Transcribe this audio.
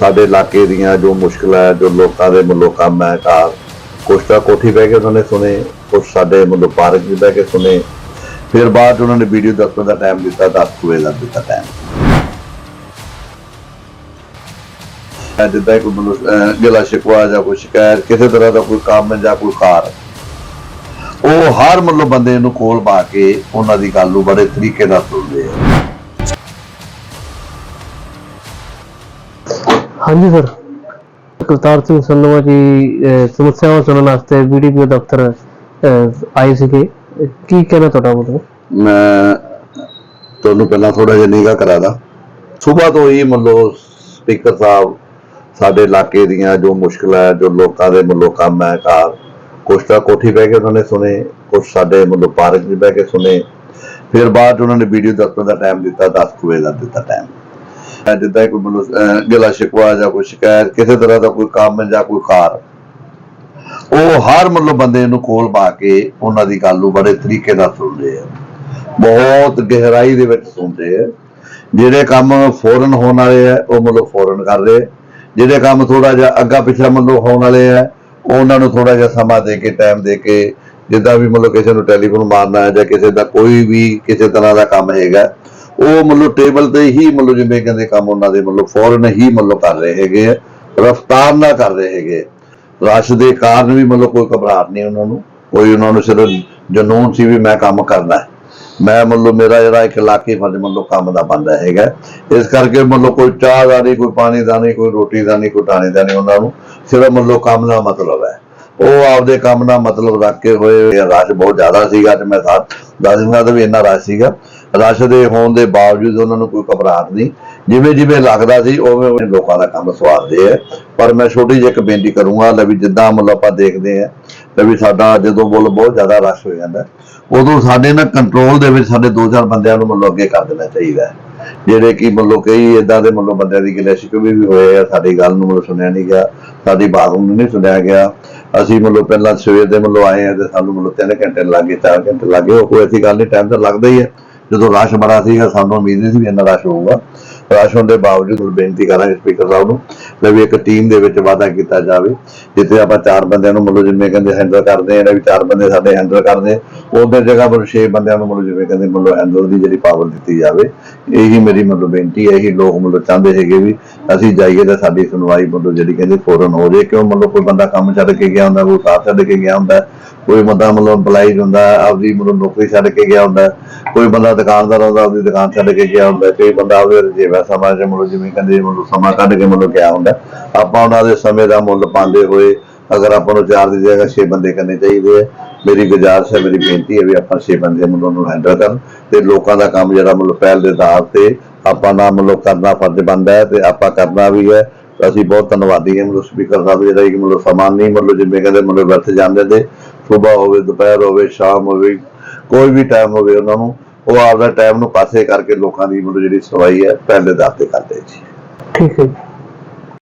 ਸਾਡੇ ਇਲਾਕੇ ਦੀਆਂ ਜੋ ਮੁਸ਼ਕਲਾਂ ਜੋ ਲੋਕਾਂ ਦੇ ਮਤਲਬ ਕੰਮ ਹੈ ਕੁਛ ਤਾਂ ਕੋਠੀ ਬਹਿ ਕੇ ਉਹਨਾਂ ਨੇ ਸੁਣੇ, ਕੁਛ ਸਾਡੇ ਮਤਲਬ ਪਾਰਕ 'ਚ ਬਹਿ ਕੇ ਸੁਣੇ। ਫਿਰ ਬਾਅਦ ਉਹਨਾਂ ਨੇ ਵੀਡੀਓ ਦੱਸਣ ਦਾ ਟਾਈਮ ਦਿੱਤਾ 10 ਵਜੇ ਦਾ ਦਿੱਤਾ ਟਾਈਮ ਜਿੱਦਾਂ ਕੋਈ ਮਤਲਬ ਗਿਲਾ ਸ਼ਿਕਵਾ ਜਾਂ ਕੋਈ ਸ਼ਿਕਾਇਤ, ਕਿਸੇ ਤਰ੍ਹਾਂ ਦਾ ਕੋਈ ਕੰਮ ਜਾਂ ਕੋਈ ਕਾਰ, ਉਹ ਹਰ ਮਤਲਬ ਬੰਦੇ ਨੂੰ ਕੋਲ ਪਾ ਕੇ ਉਹਨਾਂ ਦੀ ਗੱਲ ਨੂੰ ਬੜੇ ਤਰੀਕੇ ਨਾਲ ਸੁਣਦੇ ਆ। ਹਾਂਜੀ ਸਰ। ਕਰਤਾਰ ਸਿੰਘ ਸੰਧਵਾ ਜੀ ਅਹ, ਸਮੱਸਿਆਵਾਂ ਸੁਣਨ ਵਾਸਤੇ ਬੀਡੀਪੀਓ ਦਫ਼ਤਰ ਅਹ, ਆਏ ਸੀਗੇ। ਕੀ ਕਹਿਣਾ ਤੁਹਾਡਾ ਮਤਲਬ? ਮੈਂ ਤੁਹਾਨੂੰ ਪਹਿਲਾਂ ਥੋੜਾ ਜਿਹਾ ਨਿਗਾ ਕਰਾਦਾ ਸਵੇਰ ਤੋਂ ਹੀ ਮਤਲਬ ਸਪੀਕਰ ਸਾਹਿਬ ਸਾਡੇ ਇਲਾਕੇ ਦੀਆਂ ਜੋ ਮੁਸ਼ਕਲਾਂ ਹੈ ਜੋ ਲੋਕਾਂ ਦੇ ਮਤਲਬ ਕੰਮ ਹੈ ਕਾਰ ਕੁਛ ਤਾਂ ਕੋਠੀ ਬਹਿ ਕੇ ਉਹਨਾਂ ਨੇ ਸੁਣੇ ਕੁਛ ਸਾਡੇ ਮਤਲਬ ਪਾਰਕ 'ਚ ਬਹਿ ਕੇ ਸੁਣੇ। ਫਿਰ ਬਾਅਦ 'ਚ ਉਹਨਾਂ ਨੇ ਵੀਡੀਓ ਦੱਸਣ ਦਾ ਟਾਈਮ ਦਿੱਤਾ 10 ਵਜੇ ਦਾ ਦਿੱਤਾ ਟਾਈਮ ਜਿੱਦਾਂ ਕੋਈ ਮਤਲਬ ਗਿਲਾ ਸ਼ਿਕਵਾ ਜਾਂ ਕੋਈ ਸ਼ਿਕਾਇਤ, ਕਿਸੇ ਤਰ੍ਹਾਂ ਦਾ ਕੋਈ ਕੰਮ ਜਾਂ ਕੋਈ ਕਾਰ, ਉਹ ਹਰ ਮਤਲਬ ਬੰਦੇ ਨੂੰ ਕੋਲ ਪਾ ਕੇ ਉਹਨਾਂ ਦੀ ਗੱਲ ਨੂੰ ਬੜੇ ਤਰੀਕੇ ਨਾਲ ਸੁਣਦੇ ਆ। ਬਹੁਤ ਗਹਿਰਾਈ ਦੇ ਵਿੱਚ ਸੁਣਦੇ ਆ। ਜਿਹੜੇ ਕੰਮ ਫੌਰਨ ਹੋਣ ਵਾਲੇ ਆ, ਉਹ ਮਤਲਬ ਫੌਰਨ ਕਰ ਰਹੇ ਜਿਹੜੇ ਕੰਮ ਥੋੜਾ ਜਿਹਾ ਅੱਗਾ ਪਿੱਛਾ ਮਤਲਬ ਹੋਣ ਵਾਲੇ ਆ, ਉਹਨਾਂ ਨੂੰ ਥੋੜਾ ਜਿਹਾ ਸਮਾਂ ਦੇ ਕੇ ਟਾਈਮ ਦੇ ਕੇ, ਜਿੱਦਾਂ ਵੀ ਮਤਲਬ ਕਿਸੇ ਨੂੰ ਟੈਲੀਫੋਨ ਮਾਰਨਾ ਹੈ ਜਾਂ ਕਿਸੇ ਦਾ ਕੋਈ ਵੀ ਕਿਸੇ ਤਰ੍ਹਾਂ ਦਾ ਕੰਮ ਹੈਗਾ ਉਹ ਮਤਲਬ ਟੇਬਲ ਤੇ ਹੀ ਮਤਲਬ ਜਿਵੇਂ ਕਹਿੰਦੇ ਕੰਮ ਉਹਨਾਂ ਦੇ ਮਤਲਬ ਫੌਰਨ ਹੀ ਮਤਲਬ ਕਰ ਰਹੇ ਹੈਗੇ ਆ, ਰਫਤਾਰ ਨਾਲ ਕਰ ਰਹੇ ਹੈਗੇ ਰਸ਼ ਦੇ ਕਾਰਨ ਵੀ ਮਤਲਬ ਕੋਈ ਘਬਰਾਹਟ ਨਹੀਂ ਉਹਨਾਂ ਨੂੰ, ਕੋਈ ਉਹਨਾਂ ਨੂੰ ਸਿਰਫ ਜਨੂਨ ਸੀ ਵੀ ਮੈਂ ਕੰਮ ਕਰਨਾ ਹੈ। ਮੈਂ ਮਤਲਬ ਮੇਰਾ ਜਿਹੜਾ ਇੱਕ ਇਲਾਕੇ ਫਰਜ਼ ਮਤਲਬ ਕੰਮ ਦਾ ਬੰਦਾ ਹੈਗਾ ਇਸ ਕਰਕੇ ਮਤਲਬ ਕੋਈ ਚਾਹ ਦਾ ਨਹੀਂ, ਕੋਈ ਪਾਣੀ ਦਾ ਨਹੀਂ, ਕੋਈ ਰੋਟੀ ਦਾ ਨਹੀਂ, ਕੋਈ ਟਾਣੇ ਦਾ ਨਹੀਂ ਉਹਨਾਂ ਨੂੰ ਸਿਰਫ ਮਤਲਬ ਕੰਮ ਦਾ ਮਤਲਬ ਹੈ। ਉਹ ਆਪਦੇ ਕੰਮ ਦਾ ਮਤਲਬ ਰੱਖ ਕੇ ਹੋਏ, ਰਸ਼ ਬਹੁਤ ਜ਼ਿਆਦਾ ਸੀਗਾ ਤੇ ਮੈਂ ਸਾਥ ਦੱਸ ਦਿੰਦਾ ਤਾਂ ਵੀ ਇੰਨਾ ਰਸ਼ ਸੀਗਾ। ਰਸ਼ ਦੇ ਹੋਣ ਦੇ ਬਾਵਜੂਦ ਉਹਨਾਂ ਨੂੰ ਕੋਈ ਘਬਰਾਹਟ ਨਹੀਂ। ਜਿਵੇਂ ਜਿਵੇਂ ਲੱਗਦਾ ਸੀ, ਉਵੇਂ ਉਵੇਂ ਲੋਕਾਂ ਦਾ ਕੰਮ ਸਵਾਰਦੇ ਆ। ਪਰ ਮੈਂ ਛੋਟੀ ਜਿਹੀ ਇੱਕ ਬੇਨਤੀ ਕਰੂੰਗਾ ਲੈ ਵੀ ਜਿੱਦਾਂ ਮਤਲਬ ਆਪਾਂ ਦੇਖਦੇ ਆ, ਲੈ ਵੀ ਸਾਡਾ ਜਦੋਂ ਬੁੱਲ ਬਹੁਤ ਜ਼ਿਆਦਾ ਰਸ਼ ਹੋ ਜਾਂਦਾ, ਉਦੋਂ ਸਾਡੇ ਨਾ ਕੰਟਰੋਲ ਦੇ ਵਿੱਚ ਸਾਡੇ ਦੋ ਚਾਰ ਬੰਦਿਆਂ ਨੂੰ ਮਤਲਬ ਅੱਗੇ ਕਰ ਦੇਣਾ ਚਾਹੀਦਾ। ਜਿਹੜੇ ਕਿ ਮਤਲਬ ਕਈ ਇਦਾਂ ਦੇ ਮਤਲਬ ਬੰਦਿਆਂ ਦੀ ਗਿਲੇ ਸ਼ਿਕਵੇ ਵੀ ਹੋਏ ਆ, ਸਾਡੀ ਗੱਲ ਨੂੰ ਮਤਲਬ ਸੁਣਿਆ ਨਹੀਂ ਗਿਆ, ਸਾਡੀ ਬਾਤ ਨੂੰ ਨਹੀਂ ਸੁਣਿਆ ਗਿਆ। ਅਸੀਂ ਮਤਲਬ ਪਹਿਲਾਂ ਸਵੇਰ ਦੇ ਮਤਲਬ ਆਏ ਆ ਤੇ ਸਾਨੂੰ ਮਤਲਬ 3 ਘੰਟੇ ਲੱਗੇ 4 ਘੰਟੇ ਲੱਗੇ ਉਹ ਕੋਈ ਐਸੀ ਗੱਲ ਨਹੀਂ ਟਾਈਮ ਤਾਂ ਲੱਗਦਾ ਹੀ ਹੈ ਜਦੋਂ ਰਸ਼ ਬੜਾ ਸੀਗਾ ਸਾਨੂੰ ਉਮੀਦ ਨਹੀਂ ਸੀ ਵੀ ਇੰਨਾ ਰਸ਼ ਹੋਊਗਾ। ਰਸ਼ ਹੋਣ ਦੇ ਬਾਵਜੂਦ ਹੁਣ ਬੇਨਤੀ ਕਰਾਂਗੇ ਸਪੀਕਰ ਸਾਹਿਬ ਨੂੰ ਲੈ ਵੀ ਇੱਕ ਟੀਮ ਦੇ ਵਿੱਚ ਵਾਅਦਾ ਕੀਤਾ ਜਾਵੇ, ਜਿੱਥੇ ਆਪਾਂ ਚਾਰ ਬੰਦਿਆਂ ਨੂੰ, ਮਤਲਬ ਜਿੰਨੇ ਕਹਿੰਦੇ ਹੈਂਡਲ ਕਰਦੇ ਆ ਵੀ ਚਾਰ ਬੰਦੇ ਸਾਡੇ ਹੈਂਡਲ ਕਰਦੇ ਉਹਦੇ ਜਗ੍ਹਾ ਪਰ 6 ਬੰਦਿਆਂ ਨੂੰ ਮਤਲਬ ਜਿਵੇਂ ਕਹਿੰਦੇ ਮਤਲਬ ਹੈਂਡਲ ਦੀ ਜਿਹੜੀ ਪਾਵਰ ਦਿੱਤੀ ਜਾਵੇ, ਇਹੀ ਮੇਰੀ ਮਤਲਬ ਬੇਨਤੀ ਹੈ, ਇਹੀ ਲੋਕ ਮਤਲਬ ਚਾਹੁੰਦੇ ਹੈਗੇ ਵੀ ਅਸੀਂ ਜਾਈਏ ਤਾਂ ਸਾਡੀ ਸੁਣਵਾਈ ਮਤਲਬ ਜਿਹੜੀ ਕਹਿੰਦੇ ਫੌਰਨ ਹੋ ਜੇ, ਕਿਉਂ ਮਤਲਬ ਕੋਈ ਬੰਦਾ ਕੰਮ ਛੱਡ ਕੇ ਗਿਆ ਹੁੰਦਾ, ਕੋਈ ਸਾਥ ਛੱਡ ਕੇ ਗਿਆ ਹੁੰਦਾ, ਕੋਈ ਬੰਦਾ ਮਤਲਬ EMPLOYEES ਹੁੰਦਾ, ਆਪਦੀ ਮਤਲਬ ਨੌਕਰੀ ਛੱਡ ਕੇ ਗਿਆ ਹੁੰਦਾ, ਕੋਈ ਬੰਦਾ ਦੁਕਾਨਦਾਰ ਹੁੰਦਾ, ਆਪਦੀ ਦੁਕਾਨ ਛੱਡ ਕੇ ਗਿਆ ਹੁੰਦਾ, ਕੋਈ ਬੰਦਾ ਆਪਦੇ ਰਜੇਵਾ ਸਮਾਂ ਚ ਮਤਲਬ ਜਿਵੇਂ ਕਹਿੰਦੇ ਮਤਲਬ ਸਮਾਂ ਕੱਢ ਕੇ ਮਤਲਬ ਗਿਆ ਹੁੰਦਾ, ਆਪਾਂ ਉਹਨਾਂ ਦੇ ਸਮੇਂ ਦਾ ਮੁੱਲ ਪਾਉਂਦੇ ਹੋਏ ਅਗਰ ਆਪਾਂ ਨੂੰ ਚਾਰ ਦੀ ਜਗ੍ਹਾ 6 ਬੰਦੇ ਕਰਨੇ ਚਾਹੀਦੇ ਆ, ਮੇਰੀ ਗੁਜ਼ਾਰਿਸ਼ ਹੈ, ਮੇਰੀ ਬੇਨਤੀ ਹੈ ਵੀ ਆਪਾਂ 6 ਬੰਦੇ ਮਤਲਬ ਨੂੰ ਹੈਂਡਲ ਕਰਨ ਤੇ ਲੋਕਾਂ ਦਾ ਕੰਮ ਜਿਹੜਾ ਮਤਲਬ ਪਹਿਲ ਦੇ ਆਧਾਰ ਤੇ ਆਪਾਂ ਨਾ ਮਤਲਬ ਕਰਨਾ ਫਰਜ਼ ਬਣਦਾ ਹੈ ਤੇ ਆਪਾਂ ਕਰਨਾ ਵੀ ਹੈ। ਅਸੀਂ ਬਹੁਤ ਧੰਨਵਾਦੀ ਹਾਂ ਮਤਲਬ ਸਪੀਕਰ ਸਾਹਿਬ ਜਿਹੜਾ ਕਿ ਮਤਲਬ ਸਮਾਨ ਨਹੀਂ ਮਤਲਬ ਜਿਵੇਂ ਕਹਿੰਦੇ ਮਤਲਬ ਵਰਤ ਜਾਂਦੇ ਤੇ ਸਵੇਰ ਹੋਵੇ, ਦੁਪਹਿਰ ਹੋਵੇ, ਸ਼ਾਮ ਹੋਵੇ, ਕੋਈ ਵੀ ਟਾਈਮ ਹੋਵੇ ਉਹਨਾਂ ਨੂੰ, ਉਹ ਆਪਦਾ ਟਾਈਮ ਨੂੰ ਪਾਸੇ ਕਰਕੇ ਲੋਕਾਂ ਦੀ ਮਤਲਬ ਜਿਹੜੀ ਸੁਣਵਾਈ ਹੈ ਪਹਿਲੇ ਦਾਅ ਤੇ ਕਰਦੇ ਜੀ। ਠੀਕ ਹੈ ਜੀ।